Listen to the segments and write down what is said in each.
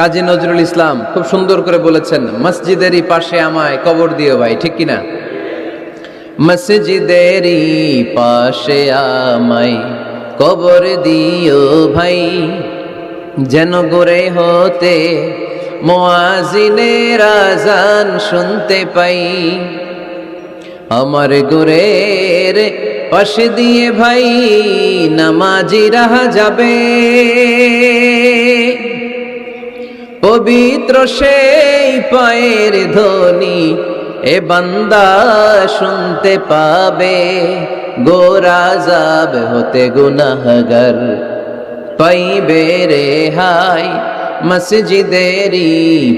কাজী নজরুল ইসলাম খুব সুন্দর করে বলেছেন, মসজিদেরই পাশে আমায় কবর দিও ভাই, ঠিক কিনা? মসজিদেরই পাশে আমায় কবর দিও ভাই, যেন গোরে হতে মোয়াজিনের আজান শুনতে পাই। আমার গোরের পাশে দিয়ে ভাই, নামাজি রাহা যাবে। পবিত্র সেই পায়ের ধ্বনি, এ বান্দা শুনতে পাবে, গোরা যাব হতে গুনাহগার। পাইবে রে হাই মসজিদেরই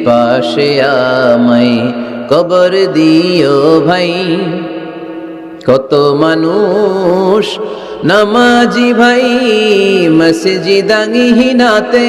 পাশে আমায়, কবর দিও ভাই। কত মানুষ নামাজি ভাই মসজিদাঙ্গিহীনাতে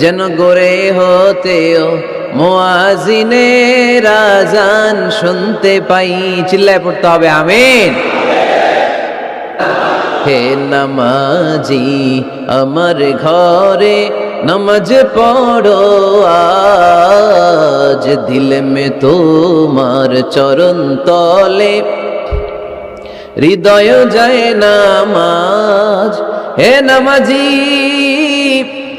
যেন গোরে হতেও মোয়াজিনের আজান শুনতে পাই, চিল্লায় পড়তে হবে, আমিন। হে নামাজি, আমার ঘরে নমাজ পড়ো, আজ দিল মে তোমার চরণ তলে। হৃদয় যায় নামাজ, হে নামাজি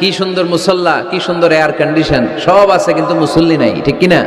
কি সুন্দর মুসল্লা কি সুন্দর এয়ার কন্ডিশন সব আছে কিন্তু মুসল্লি নাই ঠিক কিনা?